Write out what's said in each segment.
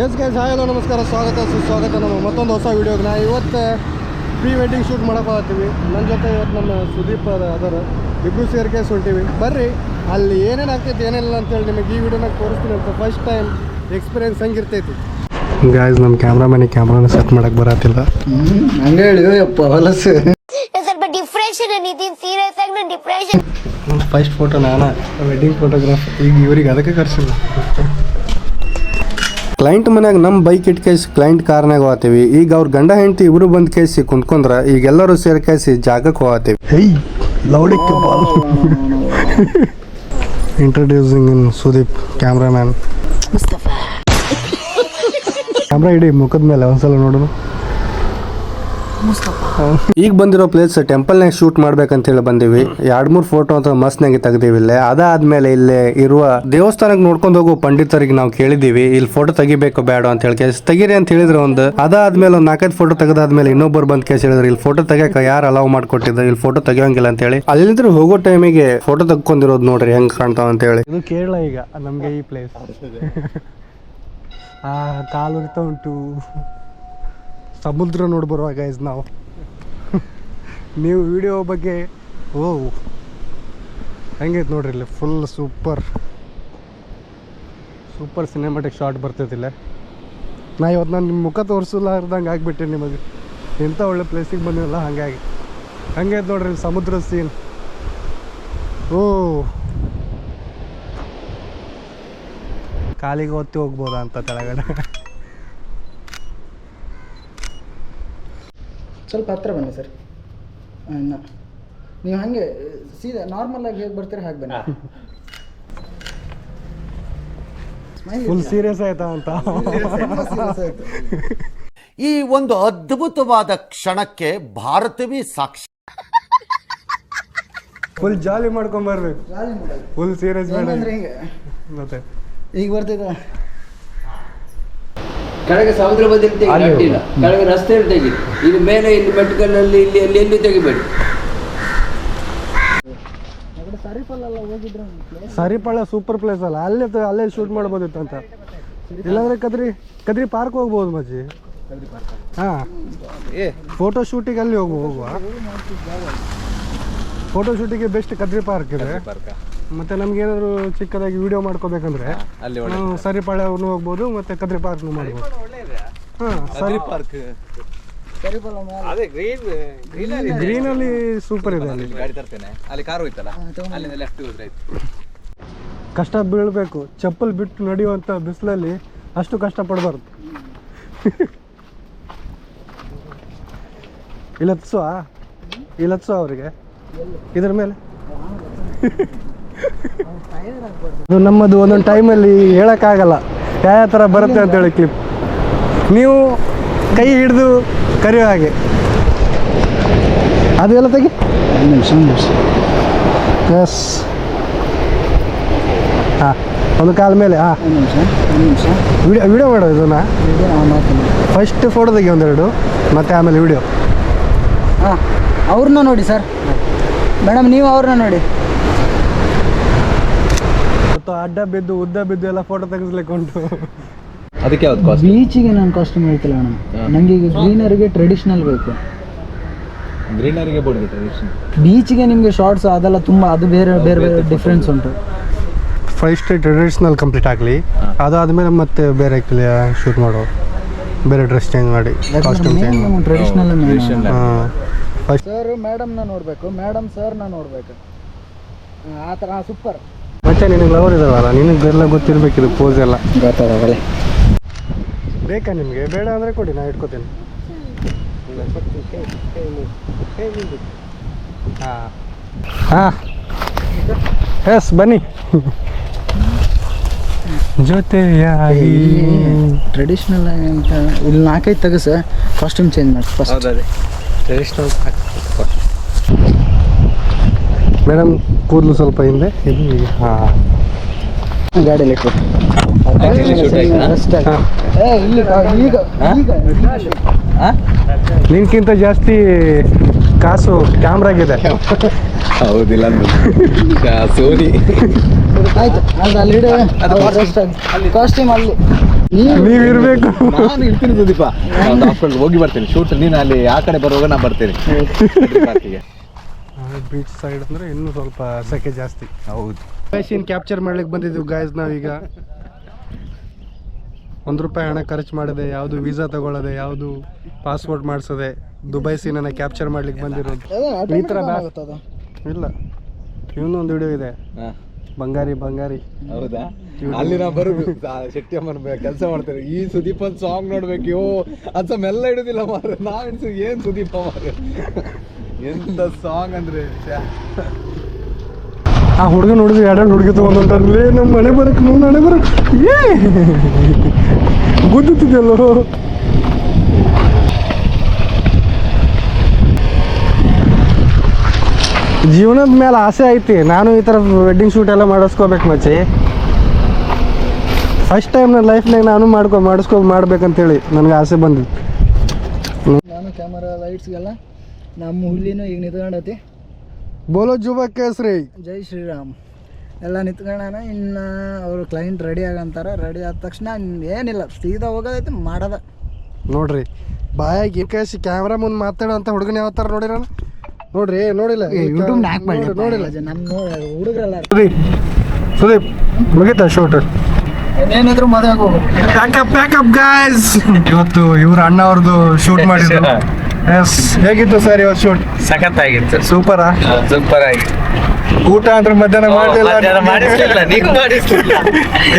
Yes guys hi hello ನಮಸ್ಕಾರ ಸ್ವಾಗತ ಸುಸ್ವಾಗತ ನಮ್ಮ ಮತ್ತೊಂದು ಹೊಸ ವೀಡಿಯೋಗೆ ನಾ ಇವತ್ತು ಪ್ರೀ ವೆಡ್ಡಿಂಗ್ ಶೂಟ್ ಮಾಡಕ್ಕೆ ಹೋಗ್ತೀವಿ ನನ್ನ ಜೊತೆ ಇವತ್ತು ನಮ್ಮ ಸುದೀಪ್ ಅದ ಅದರ. ಇಬ್ಬರು ಸೇರಿಕೆ ಹೊಂಟೀವಿ ಬರ್ರಿ ಅಲ್ಲಿ ಏನೇನು ಆಗ್ತೈತಿ ಏನಿಲ್ಲ ಅಂತೇಳಿ ನಿಮಗೆ ಈ ವಿಡಿಯೋನಾಗ ತೋರಿಸ್ತೀನಿ ಅಂತ ಫಸ್ಟ್ ಟೈಮ್ ಎಕ್ಸ್ಪೀರಿಯನ್ಸ್ ಹಂಗಿರ್ತೈತಿ. ಗಾಯ್ಸ್ ನಮ್ಮ ಕ್ಯಾಮ್ರಾಮನ್ ಕ್ಯಾಮ್ರಾನ ಸೆಟ್ ಮಾಡಕ್ಕೆ ಬರತ್ತಿಲ್ಲ. ಹಂಗೆ ಹೇಳಿ ಯಪ್ಪ ಹೊಲಸು. ಸ್ವಲ್ಪ ಡಿಪ್ರೆಷನ್ ಅನ್ನಿದ್ದೀನಿ ಸೀರಿಯಸ್ ಆಗಿ ನಾನು ಡಿಪ್ರೆಷನ್ ಫಸ್ಟ್ ಫೋಟೋ ನಾನು ವೆಡ್ಡಿಂಗ್ ಫೋಟೋಗ್ರಾಫ್ ಈಗ ಇವ್ರಿಗೆ ಅದಕ್ಕೆ ಕರ್ಸಿಲ್ಲ. ಕ್ಲೈಂಟ್ ಮನ್ಯಾಗ ನಮ್ಮ ಬೈಕ್ ಇಟ್ಕೇಸಿ ಕ್ಲೈಂಟ್ ಕಾರ್ನಾಗ ಹೋಗ್ತೀವಿ. ಈಗ ಅವ್ರ ಗಂಡ ಹೆಂಡತಿ ಇಬ್ರು ಬಂದು ಕೇಸಿ ಕುಂತ್ಕೊಂಡ್ರ ಈಗ ಎಲ್ಲರೂ ಸೇರ್ಕೇಸಿ ಜಾಗಕ್ಕೆ ಹೋಗ್ತೀವಿ. Introducing in Sudeep cameraman camera ಇಡೀ ಮುಖದ ಮೇಲೆ ಒಂದ್ಸಲ ನೋಡೋಣ ಈಗ ಬಂದಿರೋ ಪ್ಲೇಸ್ ಟೆಂಪಲ್ನಾಗ ಶೂಟ್ ಮಾಡ್ಬೇಕಂತ ಹೇಳಿ ಬಂದಿವಿ. ಎರಡ್ ಮೂರ್ ಫೋಟೋ ಅಂತ ಮಸ್ತ್ನಾಗೆ ತೆಗ್ದಿವಿ ಇಲ್ಲೇ. ಅದಾದ್ಮೇಲೆ ಇಲ್ಲೇ ಇರುವ ದೇವಸ್ಥಾನಕ್ಕೆ ನೋಡ್ಕೊಂಡು ಹೋಗೋ ಪಂಡಿತರಿಗೆ ನಾವು ಕೇಳಿದೀವಿ ಇಲ್ಲಿ ಫೋಟೋ ತೆಗಿಬೇಕು ಬೇಡ ಅಂತ ಹೇಳಿ ಕೇಸ್ ತೆಗೀರಿ ಅಂತ ಹೇಳಿದ್ರು ಒಂದು. ಅದಾದ್ಮೇಲೆ ಒಂದು ನಾಲ್ಕೈದು ಫೋಟೋ ತೆಗೆದಾದ್ಮೇಲೆ ಇನ್ನೊಬ್ಬರು ಬಂದ್ ಕೇಸ್ ಹೇಳಿದ್ರು ಇಲ್ಲಿ ಫೋಟೋ ತೆಗಿಯಕ ಯಾರು ಅಲೌ ಮಾಡ್ಕೊಟ್ಟಿದ್ರು ಇಲ್ಲಿ ಫೋಟೋ ತೆಗಿಯೋಂಗಿಲ್ಲ ಅಂತ ಹೇಳಿ. ಅಲ್ಲಿಂದ್ರೆ ಹೋಗೋ ಟೈಮಿಗೆ ಫೋಟೋ ತಗೊಂಡಿರೋದು ನೋಡ್ರಿ ಹೆಂಗ್ ಕಾಣ್ತಾವ ಅಂತ ಹೇಳಿ. ಇದು ಕೇರಳ ಈಗ ನಮ್ಗೆ ಈ ಪ್ಲೇಸ್ ಆ ಕಾಲು ಉಂಟು. ಸಮುದ್ರ ನೋಡಿ ಬರುವ ಗೈಸ್ ನಾವು. ನೀವು ವಿಡಿಯೋ ಬಗ್ಗೆ ಓ ಹೆಂಗೈತೆ ನೋಡ್ರಿ ಇಲ್ಲಿ full super super cinematic shot ಬರ್ತೈತಿಲ್ಲ ನಾ ಇವತ್ತು ನಾನು ನಿಮ್ಮ ಮುಖ ತೋರಿಸಲಾರ್ದಂಗೆ ಆಗಿಬಿಟ್ಟೆ ನಿಮಗೆ. ಇಂಥ ಒಳ್ಳೆ ಪ್ಲೇಸಿಗೆ ಬಂದಿಲ್ಲ ಹಾಗಾಗಿ. ಹಂಗೈತೆ ನೋಡ್ರಿ ಇಲ್ಲಿ ಸಮುದ್ರ ಸೀನ್ ಓ ಕಾಲಿಗೆ ಒತ್ತಿ ಹೋಗ್ಬೋದಾ ಅಂತ ಕೆಳಗಡೆ. ಸ್ವಲ್ಪ ಹತ್ರ ಬನ್ನಿ ಸರ್. ಅಣ್ಣ ನೀವು ಹಾಗೆ ಸೀದಾ ನಾರ್ಮಲ್ ಆಗಿ ಹೇಗೆ ಬರ್ತೀರಾ ಹಾಗೆ ಬನ್ನಿ. ಫುಲ್ ಸೀರಿಯಸ್ ಆಯ್ತಾ ಅಂತ. ಈ ಒಂದು ಅದ್ಭುತವಾದ ಕ್ಷಣಕ್ಕೆ ಭಾರತವೇ ಸಾಕ್ಷಿ. ಫುಲ್ ಜಾಲಿ ಮಾಡ್ಕೊಂಡ್ ಬರ್ಬೇಕು. ಜಾಲಿ ಫುಲ್ ಸೀರಿಯಸ್ ಮತ್ತೆ? ಈಗ ಬರ್ತಿದ್ದ ಕೆಳಗೆ ಸಮುದ್ರ ಬದಿಯಲ್ಲಿ ತೆಗಿ ಅಡ್ಡಿಲ್ಲ. ಕೆಳಗೆ ರಸ್ತೆಯಲ್ಲಿ ತೆಗಿ. ಇಲ್ಲಿ ಮೇಲೆ ಇಲ್ಲಿ ಮೆಟ್ಕಲ್ನಲ್ಲಿ ಇಲ್ಲಿ ಅಲ್ಲಿ ಎಲ್ಲಿ ತೆಗಿಬೇಡಿ. ಸರಿಪಾಳ ಸೂಪರ್ ಪ್ಲೇಸ್ ಅಲ್ಲ. ಅಲ್ಲೇ ತ- ಅಲ್ಲೇ ಶೂಟ್ ಮಾಡ್ಬೋದಿತ್ತು ಅಂತ. ಇಲ್ಲಾಂದ್ರೆ ಕದ್ರಿ ಕದ್ರಿ ಪಾರ್ಕ್ ಹೋಗ್ಬೋದು ಮಜ್ಜಿ ಹಾ. ಫೋಟೋ ಶೂಟಿಗೆ ಅಲ್ಲಿ ಹೋಗುವ. ಹೋಗುವ ಫೋಟೋ ಶೂಟಿಗೆ ಬೆಸ್ಟ್ ಕದ್ರಿ ಪಾರ್ಕ್ ಇದೆ. ಮತ್ತೆ ನಮ್ಗೆ ಏನಾದ್ರು ಚಿಕ್ಕದಾಗಿ ವಿಡಿಯೋ ಮಾಡ್ಕೋಬೇಕಂದ್ರೆ ನಾವು ಅವ್ರನ್ನೂ ಹೋಗ್ಬೋದು ಮತ್ತೆ ಕದ್ರಿ ಪಾರ್ಕ್ ಮಾಡ್ಬೋದು. ಹಾಂ ಸರಿ. ಪಾರ್ಕ್. ಅದೇ ಗ್ರೀನ್ ಗ್ರೀನ್ ಅಲ್ಲಿ ಸೂಪರ್ ಇದೆ ಅಲ್ಲಿ. ಗಾಡಿ ತರ್ತೇನೆ. ಅಲ್ಲಿ ಕಾರ್ ಹೋಯ್ತಲ್ಲ? ಅಲ್ಲಿಂದ ಲೆಫ್ಟ್ ಹೋದ್ರೆ ಆಯ್ತು. ಕಷ್ಟ ಬೀಳಬೇಕು. ಚಪ್ಪಲ್ ಬಿಟ್ಟು ನಡೆಯುವಂಥ ಬಿಸಿಲಲ್ಲಿ ಅಷ್ಟು ಕಷ್ಟ ಪಡಬಾರ್ದು. ಇಲ್ಲತ್ಸುವ ಇಲ್ಲತ್ಸುವ ಅವರಿಗೆ? ಇದ್ರ ಮೇಲೆ? ಇದು ನಮ್ಮದು ಒಂದೊಂದು ಟೈಮಲ್ಲಿ ಹೇಳೋಕ್ಕಾಗಲ್ಲ. ಯಾವ ಯಾವ ಥರ ಬರುತ್ತೆ ಅಂತ ಹೇಳಿ ಕ್ಲಿಪ್ ನೀವು ಕೈ ಹಿಡಿದು ಕರೆಯೋ ಹಾಗೆ. ಅದೆಲ್ಲ ತೆಗಿ. ಒಂದು ನಿಮಿಷ ಒಂದು ನಿಮಿಷ. ಎಸ್ ಹಾಂ ಒಂದು ಕಾಲ ಮೇಲೆ ಹಾಂ. ನಿಮಿಷ ವಿಡಿಯೋ ವಿಡಿಯೋ ಮಾಡೋ ಇದನ್ನ. ಫಸ್ಟ್ ಫೋಟೋ ತೆಗಿ ಒಂದೆರಡು ಮತ್ತೆ ಆಮೇಲೆ ವಿಡಿಯೋ. ಹಾಂ ಅವ್ರನ್ನ ನೋಡಿ ಸರ್. ಮೇಡಮ್ ನೀವು ಅವ್ರನ್ನ ನೋಡಿ. ಅಡ್ಡ ಬಿದ್ದು ಉದ್ದ ಬಿದ್ದು ಎಲ್ಲ ಫೋಟೋ ತೆಗಿಸ್ಲಿಕ್ಕೆ ಉಂಟು. ಅದಕ್ಕೆ ಯಾವ್ದು ಕಾಸ್ಟ್ ಬೀಚಿಗೆ ನಾನು ಕಾಸ್ಟ್ಯೂಮ್ ಹೇಳ್ತಿಲ್ಲ ಅಣ್ಣ. ನನಗೆ ಈಗ ಗ್ರೀನರಿಗೆ ಟ್ರೆಡಿಷನಲ್ ಬೇಕು. ಗ್ರೀನರಿಗೆ ಬೋರ್ಡ್ ಬೀಚಿಗೆ ನಿಮಗೆ ಶಾರ್ಟ್ಸ್ ಅದೆಲ್ಲ ತುಂಬ ಅದು ಬೇರೆ ಬೇರೆ ಬೇರೆ ಡಿಫ್ರೆನ್ಸ್ ಉಂಟು. ಫಸ್ಟ್ ಟ್ರೆಡಿಷನಲ್ ಕಂಪ್ಲೀಟ್ ಆಗಲಿ. ಅದಾದಮೇಲೆ ಮತ್ತೆ ಬೇರೆ ಶೂಟ್ ಮಾಡೋ. ಬೇರೆ ಡ್ರೆಸ್ ಚೇಂಜ್ ಮಾಡಿ ಕಾಸ್ಟ್ಯೂಮ್ ಚೇಂಜ್ ಮಾಡಿ. ಟ್ರೆಡಿಷ್ನಲ್ ಸರ್ ಮೇಡಮ್ನ ನೋಡಬೇಕು ಮೇಡಮ್ ಸರ್ನ ನೋಡಬೇಕು. ಆ ಥರ ಸೂಪರ್ ಮತ್ತೆ ನಿನಗೆ ಲವರ್ ಇದಾವಲ್ಲ? ನಿನಗೆ ಎಲ್ಲ ಇದು ಪೋಸ್ ಎಲ್ಲ. ಗೊತ್ತಾಗಲ್ಲ ಬೇಕಾ ನಿಮಗೆ? ಬೇಡ ಅಂದರೆ ಕೊಡಿ ನಾ ಇಟ್ಕೋತೇನೆ. ಹಾಂ. ಹಾಂ. ಎಸ್ ಬನ್ನಿ. ಜೊತೆಯಾಗಿ. ಟ್ರೆಡಿಷ್ನಲ್ ಅಂತ ಇಲ್ಲಿ ನಾಲ್ಕೈದು ತೆಗಸ ಕಾಸ್ಟ್ಯೂಮ್ ಚೇಂಜ್ ಮಾಡಿ ಫಸ್ಟ್ ಟ್ರೆಡಿಷ್ನಲ್ ಟ್ರೆಡಿಷನಲ್ ಮೇಡಮ್ ಕೂದಲು ಸ್ವಲ್ಪ ಹಿಂದೆ. ಇದು ಹಾಂ. ಗಾಡಿಯಲ್ಲಿ ಇಟ್ಟು Actually shoot ಆಯ್ತಾ? ಅಷ್ಟೇ. ಏ ಇಲ್ಲಿ ಈಗ ಈಗ ನಿನ್ಕಿಂತ ಜಾಸ್ತಿ ಕಾಸು ಕ್ಯಾಮ್ರಾಗಿದೆ ಹೌದಿಲ್ಲ ಸೋನಿ ಆಯ್ತು ಅದು ಅಲ್ಲಿ ಕಾಸ್ಟ್ಯೂಮ್ ಅಲ್ಲಿ. ನೀವ್ ಇರ್ಬೇಕು. ನಾನು ಇರ್ತೀನಿ ಸುದೀಪ. ನಾನು ಹಾಸ್ಪಿಟಲ್ ಹೋಗಿ ಬರ್ತೀನಿ. ಶೂಟ್ ನೀನು ಅಲ್ಲಿ ಆ ಕಡೆ ಬರುವಾಗ ನಾ ಬರ್ತೀನಿ. ಬೀಚ್ ಸೈಡ್ ಅಂದ್ರೆ ಇನ್ನೂ ಸ್ವಲ್ಪ ಸೆಕೆ ಜಾಸ್ತಿ. ಹೌದು. ಸೀನ್ ಕ್ಯಾಪ್ಚರ್ ಮಾಡ್ಲಿಕ್ಕೆ ಬಂದಿದ್ದೀವಿ ಗಾಯ್ಸ್ ನಾವೀಗ. ಒಂದು ರೂಪಾಯಿ ಹಣ ಖರ್ಚು ಮಾಡದೆ ಯಾವುದು ವೀಸಾ ತಗೊಳ್ಳದೆ ಯಾವುದು ಪಾಸ್ಪೋರ್ಟ್ ಮಾಡಿಸದೆ ದುಬೈ ಸೀನನ್ನ ಕ್ಯಾಪ್ಚರ್ ಮಾಡ್ಲಿಕ್ಕೆ ಬಂದಿರೋದು. ಈ ಥರ ಇಲ್ಲ. ಇವನೊಂದು ವಿಡಿಯೋ ಇದೆ. ಹಾ. ಬಂಗಾರಿ ಬಂಗಾರಿ. ಹೌದಾ? ಅಲ್ಲಿ ನಾ ಬರ್ಬೇಕು ಶೆಟ್ಟಿ ಅಮ್ಮನ ಕೆಲಸ ಮಾಡ್ತಾರೆ. ಈ ಸುದೀಪ್ ಒಂದು ಸಾಂಗ್ ನೋಡ್ಬೇಕು ಯೋ ಅದ್ ಮೆಲ್ಲ ಇಡುದಿಲ್ಲ ಮಾರ ನಾವ್ ಏನ್ ಸುದೀಪ ಮಾರ ಎಂತ ಸಾಂಗ್ ಅಂದ್ರೆ. ಆ ಹುಡುಗ ನೋಡಿದ್ರೆ ಎರಡು ಹುಡುಗಿ ತಗೊಂಡ್ರೆ ನಮ್ಮ ಮನೆ ಬರಕ್ಕೆ ನಮ್ಮ ಮನೆ ಬರಕ್. ಏ! ಗುದ್ದುತ್ತಿದೆಯಲ್ಲೋ ಜೀವನದ ಮೇಲೆ ಆಸೆ ಐತಿ. ನಾನು ಈ ಥರ ವೆಡ್ಡಿಂಗ್ ಶೂಟ್ ಎಲ್ಲ ಮಾಡಿಸ್ಕೋಬೇಕು ಮಚ್ಚಿ. ಫಸ್ಟ್ ಟೈಮ್ ನನ್ನ ಲೈಫ್ನಾಗ ನಾನು ಮಾಡ್ಕೊ ಮಾಡಿಸ್ಕೊ ಮಾಡ್ಬೇಕಂತೇಳಿ ನನಗೆ ಆಸೆ ಬಂದಿತ್ತು. ನಾನು ಕ್ಯಾಮರಾ ಲೈಟ್ಸ್ಗೆಲ್ಲ ನಮ್ಮ ಹುಲ್ಲಿನೂ ಈಗ ನಿಂತ್ಕೊಂಡತಿ. ಬೋಲೋ ಜುಬ ಕೇಸ್ರಿ. ಜೈ ಶ್ರೀರಾಮ್. ಎಲ್ಲ ನಿಂತ್ಕೊಂಡಾನ ಇನ್ನು ಅವರು ಕ್ಲೈಂಟ್ ರೆಡಿ ಆಗಂತಾರೆ ರೆಡಿ ಆದ ತಕ್ಷಣ ಏನಿಲ್ಲ ಸೀದಾ ಹೋಗೋದೈತಿ ಮಾಡದ. ನೋಡ್ರಿ ಬಾಯಾಗಿ ಕೇಸಿ ಕ್ಯಾಮ್ರಾ ಮುಂದೆ ಮಾತಾಡೋ ಅಂತ ಹುಡುಗನ ಯಾವತ್ತಾರ ನೋಡಿರ ನೋಡ್ರಿ ನೋಡಿಲ್ಲ. ಯೂಟ್ಯೂಬ್ ನಾಕ್ ಮಾಡಿ ನೋಡಿಲ್ಲ. ನೋಡಿಲ್ಲ ನಮ್ಮ ಹುಡುಗರಲ್ಲ ಸುದೀಪ್ ಸುದೀಪ್ ಮುಗಿತಾ ಶೂಟ್ ಏನಿದ್ರು ಮದುವೆ ಹೋಗು ಪ್ಯಾಕಪ್ ಪ್ಯಾಕಪ್ ಗಾಯ್ಸ್ ಇವತ್ತು ಇವ್ರ ಅಣ್ಣ ಅವ್ರದ್ದು ಶೂಟ್ ಮಾಡಿದ್ರು. ಎಸ್ ಹೇಗಿತ್ತು ಸರ್ ಇವತ್ತು ಶೂಟ್ ಸಖತ್ತಾಗಿತ್ತು. ಸೂಪರಾ ಸೂಪರ್ ಆಗಿತ್ತು. ಊಟ ಅಂದ್ರೆ ಮಧ್ಯಾಹ್ನ ಮಾಡಲಿಲ್ಲ ಮಧ್ಯಾಹ್ನ ಮಾಡಿಸ್ಲಿಲ್ಲ ನೀವು ಮಾಡಿಸ್ಲಿಲ್ಲ.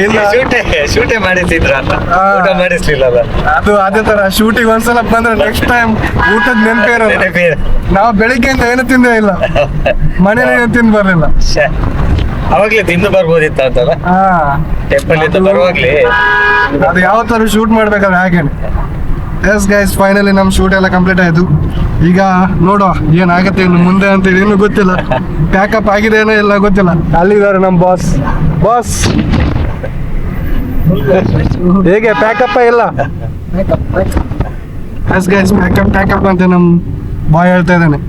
ಇಲ್ಲ. ಶೂಟೇ ಶೂಟೇ ಮಾಡಿಸಿದ್ರ ಅಂತ ಮಾಡಿಸ್ಲಿಲ್ಲಲ್ಲ ಅದು ಅದೇ ತರ ಶೂಟಿಂಗ್ ಒಂದ್ಸಲ ಬಂದ್ರೆ ನೆಕ್ಸ್ಟ್ ಟೈಮ್ ಊಟದ ನೆನಪೇ ನೆನಪೇ- ನಾವು ಬೆಳಿಗ್ಗೆಯಿಂದ ಏನು ತಿಂದೇ ಇಲ್ಲ. ಮನೇಲಿ ಏನು ತಿಂದು ಬರಲಿಲ್ಲ. ಅವಾಗ್ಲೇ ತಿಂದು ಬರ್ಬೋದಿತ್ತ ಅಂತಲ್ಲ. ಹಾ. ಟೆಂಪಲ್ ಇತ್ತು ಬರುವಾಗ್ಲೇ. ಅದು ಯಾವ ತರ ಶೂಟ್ ಮಾಡ್ಬೇಕಾದ್ರೆ ಹಾಗೇನೆ. ಎಸ್ ಗೈಸ್ ಫೈನಲಿ ನಮ್ಮ ಶೂಟ್ ಎಲ್ಲ ಕಂಪ್ಲೀಟ್ ಆಯ್ತು. ಈಗ ನೋಡುವ ಏನಾಗುತ್ತೆ, ಇನ್ನು ಮುಂದೆ ಅಂತ ಏನು ಗೊತ್ತಿಲ್ಲ. ಪ್ಯಾಕಪ್ ಆಗಿದೆ ಏನೋ ಇಲ್ಲ ಗೊತ್ತಿಲ್ಲ. ಅಲ್ಲಿದ್ದಾರೆ ನಮ್ಮ ಬಾಸ್ ಬಾಸ್ ಹೇಗೆ ಪ್ಯಾಕಪ್ಪ ಇಲ್ಲ? ಎಸ್ ಗೈಸ್ ಪ್ಯಾಕಪ್ ಪ್ಯಾಕಪ್ ಅಂತ ನಮ್ಮ ಬಾಯ್ ಹೇಳ್ತಾ ಇದ್ದಾನೆ.